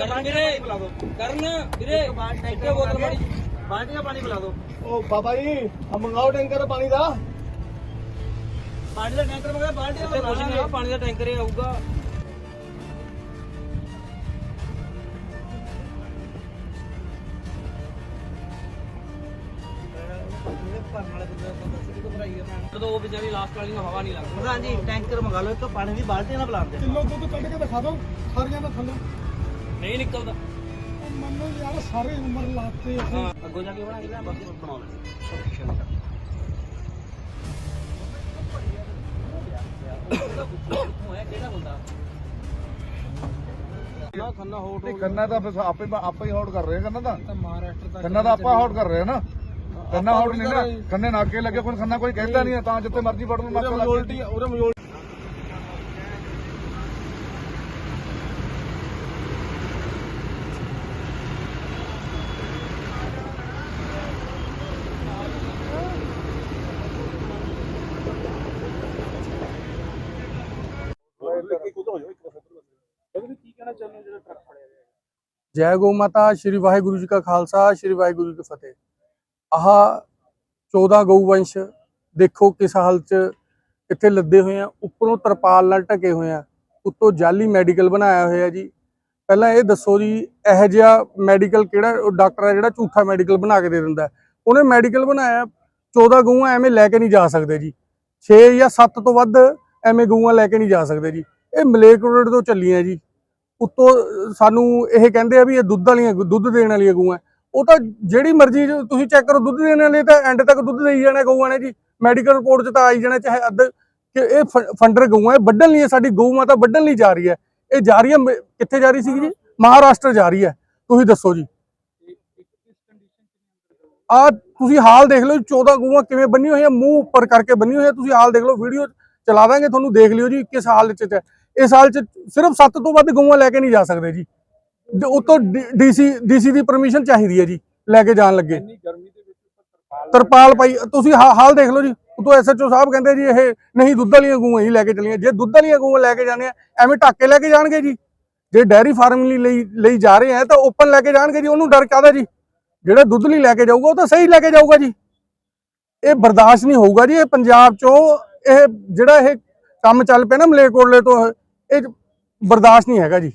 ਕਰਨ ਵੀਰੇ ਕਰਨ ਵੀਰੇ ਇੱਥੇ ਬੋਤਲ ਮਾਰੀ ਬਾਲਟੀ ਦਾ ਪਾਣੀ ਪਿਲਾ ਦਿਓ ਉਹ ਬਾਬਾ ਜੀ ਆ ਮੰਗਾਓ ਟੈਂਕਰ ਪਾਣੀ ਦਾ ਪਾਣੀ ਦਾ ਟੈਂਕਰ ਮੰਗਾਇਆ ਬਾਲਟੀ ਦਾ ਇੱਥੇ ਕੁਝ ਨਹੀਂ ਆ ਪਾਣੀ ਦਾ ਟੈਂਕਰ ਹੀ ਆਊਗਾ ਜਦੋਂ ਉਹ ਵਿਚਾਰੀ ਲਾਸਟ ਵਾਲੀ ਨੂੰ ਹਵਾ ਨਹੀਂ ਲੱਗਦੀ। ਪ੍ਰਧਾਨ ਜੀ ਟੈਂਕਰ ਮੰਗਾ ਲਓ ਇੱਕ ਪਾਣੀ ਦੀ ਬਾਲਟੀ ਨਾਲ ਪਿਲਾ ਦਿਓ। ਕਿਲੋ ਨਹੀਂ ਨਿਕਲਦਾ। ਉਹ ਮੰਨੋ ਯਾਰ ਸਾਰੀ ਉਮਰ ਲਾਤੇ ਅਸੀਂ। ਹਾਂ। ਅੱਗੋਂ ਜਾ ਕੇ ਬਣਾ ਕੇ ਲਿਆ ਬਾਕੀ ਬਣਾ ਲੈ ਕਿਹੜਾ ਹੁੰਦਾ ਨਾ ਖੰਨਾ ਹੋਟ ਨਹੀਂ ਗੰਨਾ ਤਾਂ ਫਿਰ ਆਪੇ ਆਪਾਂ ਹੀ ਹੌਟ ਕਰ ਰਹੇ ਹਾਂ ਗੰਨਾ ਤਾਂ। ਮਹਾਰਾਸ਼ਟਰ ਦਾ ਗੰਨਾ ਤਾਂ ਆਪਾਂ ਹੌਟ ਕਰ ਰਹੇ ਹਾਂ ਨਾ। ਗੰਨਾ ਹੌਟ ਨਹੀਂ ਨਾ। ਗੰਨੇ ਨਾਕੇ ਲੱਗੇ ਕੋਈ ਖੰਨਾ ਕੋਈ ਕਹਿੰਦਾ ਨਹੀਂ। ਤਾਂ ਜਿੱਥੇ ਮਰਜ਼ੀ ਫੜ ਲਓ ਨਾਕੇ ਲੱਗੇ। ਜੈ ਗਊ ਮਾਤਾ ਸ਼੍ਰੀ ਵਾਹਿਗੁਰੂ ਜੀ ਕਾ ਖਾਲਸਾ ਸ਼੍ਰੀ ਵਾਹਿਗੁਰੂ ਜੀ ਕੀ ਫਤਿਹ। ਆਹ 14 ਗਊ ਵੰਸ਼ ਦੇਖੋ ਕਿਸ ਹਾਲਤ ਚ ਇੱਥੇ ਲੱਦੇ ਹੋਏ ਆ ਉੱਪਰੋਂ ਤਰਪਾਲ ਨਾਲ ਢਕੇ ਹੋਏ ਆ ਉੱਤੋਂ ਜਾਲੀ ਮੈਡੀਕਲ ਬਣਾਇਆ ਹੋਇਆ ਜੀ। ਪਹਿਲਾਂ ਇਹ ਦੱਸੋ ਜੀ ਇਹ ਜਿਹਾ ਮੈਡੀਕਲ ਕਿਹੜਾ ਉਹ ਡਾਕਟਰ ਹੈ ਜਿਹੜਾ ਝੂਠਾ ਮੈਡੀਕਲ ਬਣਾ ਕੇ ਦੇ ਦਿੰਦਾ। ਉਹਨੇ ਮੈਡੀਕਲ ਬਣਾਇਆ 14 ਗਊਆਂ ਐਵੇਂ ਲੈ ਕੇ ਨਹੀਂ ਜਾ ਸਕਦੇ ਜੀ। 6 ਜਾਂ 7 ਤੋਂ ਵੱਧ ਐਵੇਂ ਗਊਆਂ ਲੈ ਕੇ ਨਹੀਂ ਜਾ ਸਕਦੇ ਜੀ। ਇਹ ਮਲੇਕ ਰੋਡ ਤੋਂ ਚੱਲੀਆਂ ਜੀ। ਉੱਤੋਂ ਸਾਨੂੰ ਇਹ ਕਹਿੰਦੇ ਆ ਵੀ ਇਹ ਦੁੱਧ ਵਾਲੀਆਂ ਦੁੱਧ ਦੇਣ ਵਾਲੀਆਂ ਗਊਆਂ ਉਹ ਤਾਂ ਜਿਹੜੀ ਮਰਜ਼ੀ ਤੁਸੀਂ ਚੈੱਕ ਕਰੋ ਦੁੱਧ ਦੇਣ ਵਾਲੇ ਤਾਂ ਐਂਡ ਤੱਕ ਦੁੱਧ ਦੇਈ ਜਾਣਾ ਗਊਆਂ ਨੇ ਜੀ। ਮੈਡੀਕਲ ਰਿਪੋਰਟ 'ਚ ਤਾਂ ਆਈ ਜਾਣਾ ਚਾਹੇ ਅੱਧ ਕਿ ਇਹ ਫੰਡਰ ਗਊਆਂ ਇਹ ਵੱਢਣ ਲਈ ਸਾਡੀ ਗਊ ਮਾਤਾ ਵੱਢਣ ਲਈ ਜਾ ਰਹੀ ਹੈ ਇਹ ਜਾ ਰਹੀ ਹੈ ਕਿੱਥੇ ਜਾ ਰਹੀ ਸੀਗੀ ਜੀ? ਮਹਾਰਾਸ਼ਟਰ ਜਾ ਰਹੀ ਹੈ ਤੁਸੀਂ ਦੱਸੋ ਜੀ। ਆ ਤੁਸੀਂ ਹਾਲ ਦੇਖ ਲਓ ਜੀ, 14 ਗੂਆਂ ਕਿਵੇਂ ਬੰਨੀ ਹੋਈਆਂ ਮੂੰਹ ਉੱਪਰ ਕਰਕੇ ਬੰਨੀ ਹੋਈਆਂ। ਤੁਸੀਂ ਹਾਲ ਦੇਖ ਲਓ ਵੀਡੀਓ ਚਲਾ ਦਾਂਗੇ ਤੁਹਾਨੂੰ ਦੇਖ ਲਿਓ ਜੀ ਕਿਸ ਹਾਲ 'ਚ ਹੈ ਇਸ ਹਾਲ 'ਚ ਸਿਰਫ 7 ਤੋਂ ਵੱਧ ਗਊਆਂ ਲੈ ਕੇ ਨਹੀਂ ਜਾ ਸਕਦੇ ਜੀ। ਉਤੋਂ ਡੀਸੀ ਡੀਸੀ ਦੀ ਪਰਮਿਸ਼ਨ ਚਾਹੀਦੀ ਹੈ ਜੀ ਲੈ ਕੇ ਜਾਣ ਲੱਗੇ। ਤਰਪਾਲ ਪਾਈ ਤੁਸੀਂ ਹਾਲ ਦੇਖ ਲਓ ਜੀ। ਉਤੋਂ ਐਸਐਚਓ ਸਾਹਿਬ ਕਹਿੰਦੇ ਜੀ ਇਹ ਨਹੀਂ ਦੁੱਧ ਵਾਲੀਆਂ ਗਊਆਂ ਹੀ ਲੈ ਕੇ ਚੱਲੀਆਂ। ਜੇ ਦੁੱਧ ਵਾਲੀਆਂ ਗਊਆਂ ਲੈ ਕੇ ਜਾਣੇ ਆ ਐਵੇਂ ਢੱਕ ਕੇ ਲੈ ਕੇ ਜਾਣਗੇ ਜੀ। ਜੇ ਡੈਰੀ ਫਾਰਮ ਲਈ ਲਈ ਜਾ ਰਹੇ ਆ ਤਾਂ ਓਪਨ ਲੈ ਕੇ ਜਾਣਗੇ ਜੀ। ਉਹਨੂੰ ਡਰ ਕਾਹਦਾ ਜੀ? ਜਿਹੜਾ ਦੁੱਧ ਲਈ ਲੈ ਕੇ ਜਾਊਗਾ ਉਹ ਤਾਂ ਸਹੀ ਲੈ ਕੇ ਜਾਊਗਾ ਜੀ। ਇਹ ਬਰਦਾਸ਼ਤ ਨਹੀਂ ਹੋਊਗਾ ਜੀ। ਇਹ ਪੰਜਾਬ ਚੋਂ ਇਹ ਜਿਹੜਾ ਇਹ ਕੰਮ ਚੱਲ ਪਿਆ ਨਾ ਮਲੇਕੋਟਲੇ ਤੋਂ ਇਹ- ਬਰਦਾਸ਼ਤ ਨਹੀਂ ਹੈਗਾ ਜੀ।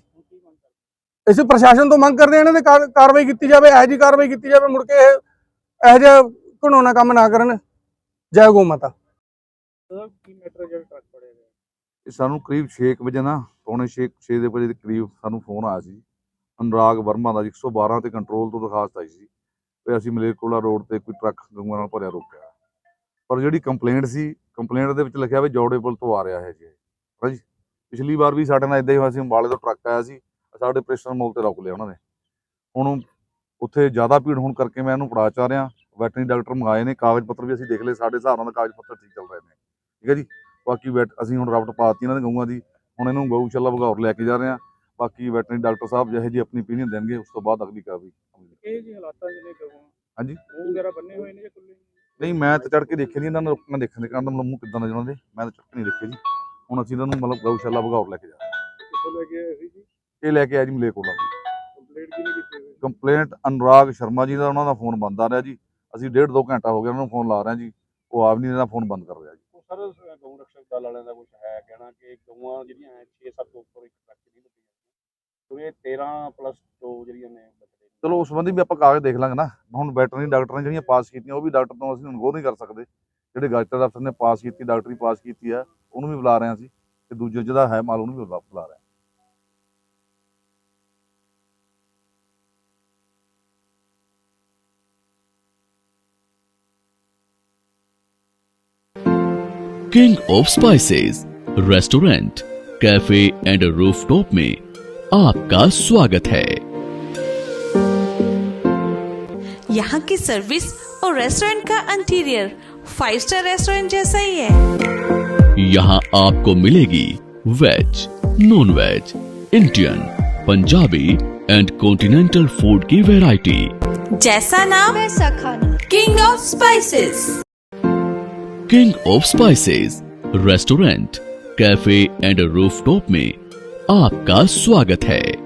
ਅਸੀਂ ਪ੍ਰਸ਼ਾਸਨ ਤੋਂ ਮੰਗ ਕਰਦੇ ਇਹਨਾਂ ਦੇ ਕਾਰ- ਕਾਰਵਾਈ ਕੀਤੀ ਜਾਵੇ ਇਹੋ ਜਿਹੀ ਕਾਰਵਾਈ ਕੀਤੀ ਜਾਵੇ ਮੁੜ ਕੇ ਇਹ ਇਹੋ ਜਿਹਾ ਘਿਨੌਣਾ ਕੰਮ ਨਾ ਕਰਨ। ਜੈ ਗੋ ਮਾਤਾ। ਇਹ ਸਾਨੂੰ ਕਰੀਬ 6 ਵਜੇ ਨਾ ਪੌਣੇ 6 6 ਦੇ ਵਜੇ ਦੇ ਕਰੀਬ ਸਾਨੂੰ ਫੋਨ ਆਇਆ ਸੀ। ਅਨੁਰਾਗ ਵਰਮਾ ਦਾ ਜੀ 112 ਤੇ ਕੰਟਰੋਲ ਤੋਂ ਦਰਖਾਸਤ ਆਈ ਸੀ ਵੀ ਅਸੀਂ ਮਲੇਰਕੋਲਾ ਰੋਡ ਤੇ ਕੋਈ ਟਰੱਕ ਗਊਆਂ ਨਾਲ ਭਰਿਆ ਰੋਕਿਆ ਪਰ ਜਿਹੜੀ ਕੰਪਲੇਂਟ ਸੀ ਕੰਪਲੇਂਟ ਦੇ ਵਿੱਚ ਲਿਖਿਆ ਵੀ ਜੋੜੇ ਪੁਲ ਤੋਂ ਆ ਰਿਹਾ ਹੈ ਜੀ ਹਾਂਜੀ? ਪਿਛਲੀ ਵਾਰ ਵੀ ਸਾਡੇ ਨਾਲ ਇਦਾਂ ਹੀ ਹੋਇਆ ਸੀ ਅੰਬਾਲੇ ਤੋਂ ਟਰੱਕ ਆਇਆ ਸੀ ਸਾਡੇ ਪ੍ਰੈਸ਼ਰ ਮੋਲ ਤੇ ਰੋਕ ਲਿਆ ਉਹਨਾਂ ਨੇ। ਹੁਣ ਉੱਥੇ ਜ਼ਿਆਦਾ ਭੀੜ ਹੋਣ ਕਰਕੇ ਮੈਂ ਇਹਨੂੰ ਫੜਾ ਚਾ ਰਿਹਾ ਵੈਟਰਨਰੀ ਡਾਕਟਰ ਮੰਗਾਏ ਨੇ ਕਾਗਜ਼ ਪੱਤਰ ਵੀ ਅਸੀਂ ਦੇਖ ਲਏ ਸਾਡੇ ਹਿਸਾਬ ਨਾਲ ਕਾਗਜ਼ ਪੱਤਰ ਠੀਕ ਚੱਲ ਰਹੇ ਨੇ। ਠੀਕ ਹੈ ਜੀ? ਬਾਕੀ ਵੈਟ ਅਸੀਂ ਹੁਣ ਰਬਟ ਪਾਤੀ ਇਹਨਾਂ ਦੇ ਗਊਆਂ ਦੀ ਹੁਣ ਇਹਨੂੰ ਗਊਸ਼ਾਲਾ ਭਗੌਰ ਲੈ ਕੇ ਜਾ ਰਹੇ ਹਾਂ। ਬਾਕੀ ਵੈਟਰਨਰੀ ਡਾਕਟਰ ਸਾਹਿਬ ਜਿਹੇ ਜੀ ਆਪਣੀ opinion ਦੇਣਗੇ ਉਸ ਤੋਂ ਬਾਅਦ ਅਗਲੀ ਕਾਰਵਾਈ ਇਹ ਜੀ ਹਾਲਾਤਾਂ ਜਿਹਨੇ ਗਊਆਂ ਹਾਂਜੀ? ਉਹ ਵਗੈਰਾ ਬੰਨੇ ਹੋਏ ਨੇ ਜਾਂ ਖੁੱਲੇ ਨਹੀਂ ਮੈਂ ਤਾਂ ਚੜ ਕੇ ਦੇਖੇ ਨਹੀਂ ਇਹਨਾਂ ਨੂੰ ਮੈਂ ਦੇਖਣ ਦੇ ਕਹਿੰਦਾ ਮਤਲਬ ਮੂੰਹ ਕਿੱਦਾਂ ਦਾ ਜਣਾ ਦੇ ਮੈਂ ਤਾਂ ਚੜ ਕੇ ਨਹੀਂ ਦੇਖੇ ਜੀ। ਹੁਣ ਅਸੀਂ ਇਹਨਾਂ ਨੂੰ ਮਤਲਬ ਗਊਸ਼ਾਲਾ ਭਗੌਰ ਲੈ ਕੇ ਜਾ ਰਹੇ ਕਿੱਥੋਂ ਲੈ ਕੇ ਆਏ ਸੀ ਜੀ? ਹਾਂ। ਇਹ ਲੈ ਕੇ ਆਇਆ ਜੀ ਮਲੇਕੋਲਾ ਕੰਪਲੀਟ ਕਿਹਨੇ ਕੀਤੀ ਹੋਈ? ਕੰਪਲੇਂਟ ਅਨੁਰਾਗ ਸ਼ਰਮਾ ਜੀ ਦਾ ਉਹਨਾਂ ਦਾ ਫੋਨ ਬੰਦ ਆ ਰਿਹਾ ਜੀ। ਅਸੀਂ ਡੇਢ ਦੋ ਘੰਟਾ ਹੋ ਗਿਆ ਉਹਨਾਂ ਨੂੰ ਫੋਨ ਲਾ ਰਹੇ ਹਾਂ ਜੀ। ਉਹ ਆਪ ਨਹੀਂ ਇਹਦਾ ਫੋਨ ਬੰਦ ਕਰ ਰਿਹਾ ਜੀ। ਉਹ ਸਰ ਗਊ ਰਕਸ਼ਕ ਦਲ ਵਾਲਿਆਂ ਦਾ ਕੁਝ ਹੈ ਕਹਿਣਾ ਕਿ ਗਊਆਂ ਜਿਹੜੀਆਂ 6-7 ਤੋਂ ਉੱਪਰ ਇੱਕ ਟਰੱਕ ਨਹੀਂ ਲੱਗੀ ਕਿਉਂਕਿ ਇਹ 13 ਪਲੱਸ 2 ਜਿਹੜੀਆਂ ਨੇ ਬੱਚੇ ਚਲੋ ਉਸ ਸੰਬੰਧੀ ਵੀ ਆਪਾਂ ਕਾਗਜ਼ ਦੇਖ ਲਾਂਗੇ ਨਾ। ਹੁਣ ਵੈਟਰਨਰੀ ਡਾਕਟਰ ਨੇ ਜਿਹੜੀਆਂ ਪਾਸ ਕੀਤੀਆਂ ਉਹ ਵੀ ਡਾਕਟਰ ਤੋਂ ਅਸੀਂ ਅਨਗੋਰ ਨਹੀਂ ਕਰ ਸਕਦੇ। ਜਿਹੜੇ ਗਾਜਟਰ ਅਫਸਰ ਨੇ ਪਾਸ ਕੀਤੀ ਡਾਕਟਰੀ ਪਾਸ ਕੀਤੀ ਆ ਉਹਨੂੰ ਵੀ ਬੁਲਾ ਰਹੇ ਹਾਂ ਅਸੀਂ ਤੇ ਦੂਜੇ ਜਿਹਦਾ ਹੈ ਮਾਲ ਉਹਨੂੰ ਵੀ ਬੁਲਾ ਬੁਲਾ ਰਹੇ ਹਾਂ king of spices restaurant cafe and rooftop में आपका स्वागत है यहाँ की सर्विस और रेस्टोरेंट का इंटीरियर फाइव स्टार रेस्टोरेंट जैसा ही है। यहाँ आपको मिलेगी veg non veg Indian Punjabi and continental food की वैरायटी जैसा नाम वैसा खाना। King of spices king of spices restaurant cafe and rooftop में आपका स्वागत है।